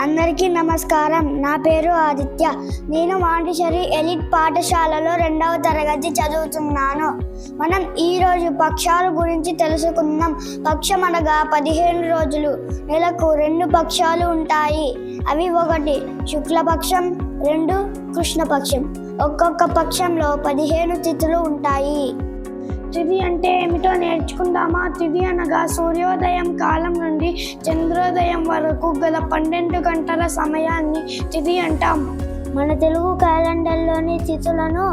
అందరికీ నమస్కారం. నా పేరు ఆదిత్య. నేను మాంటిషరి ఎలిట్ పాఠశాలలో రెండవ తరగతి చదువుతున్నాను. మనం ఈరోజు పక్షాల గురించి తెలుసుకుందాం. పక్షం అనగా పదిహేను రోజులు. నెలకు రెండు పక్షాలు ఉంటాయి. అవి ఒకటి శుక్లపక్షం రెండు కృష్ణపక్షం. ఒక్కొక్క పక్షంలో పదిహేను తిథులు ఉంటాయి. తిథి అంటే ఏమిటో నేర్చుకుందామా? తిథి అనగా సూర్యోదయం కాలం నుండి చంద్రోదయం వరకు గల పన్నెండు గంటల సమయాన్ని తిథి అంటాం. మన తెలుగు క్యాలెండర్లోని తిథులను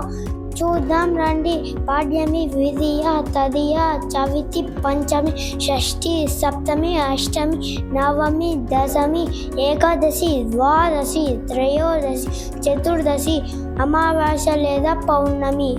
చూద్దాం రండి. పాడ్యమి విధియ తదియ చవితి పంచమి షష్ఠి సప్తమి అష్టమి నవమి దశమి ఏకాదశి ద్వాదశి త్రయోదశి చతుర్దశి అమావాస్య లేదా పౌర్ణమి.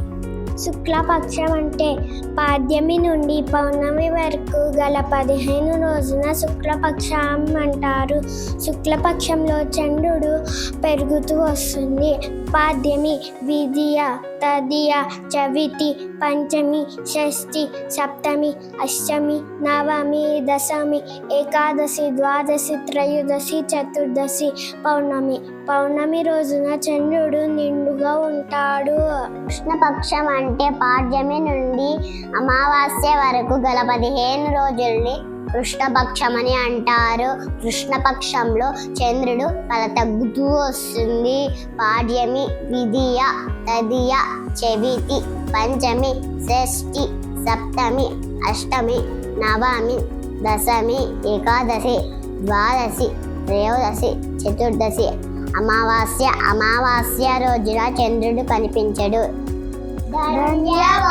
శుక్లపక్షం అంటే పాడ్యమి నుండి పౌర్ణమి వరకు గల పదిహేను రోజున శుక్లపక్షం అంటారు. శుక్లపక్షంలో చంద్రుడు పెరుగుతూ వస్తుంది. పాడ్యమి విద్య తదియ చవితి పంచమి షష్ఠి సప్తమి అష్టమి నవమి దశమి ఏకాదశి ద్వాదశి త్రయోదశి చతుర్దశి పౌర్ణమి పౌర్ణమి రోజున చంద్రుడు నిండుగా ఉంటాడు. కృష్ణపక్షం అంటే పాడ్యమి నుండి అమావాస్య వరకు గల పదిహేను రోజుల్ని కృష్ణపక్షం అని అంటారు. కృష్ణపక్షంలో చంద్రుడు కల తగ్గుతూ వస్తుంది. పాడ్యమి విధియ తదియ చవితి పంచమి షష్ఠి సప్తమి అష్టమి నవమి దశమి ఏకాదశి ద్వాదశి త్రయోదశి చతుర్దశి అమావాస్య. అమావాస్య రోజున చంద్రుడు కనిపించడు. ధన్యవాదాలు.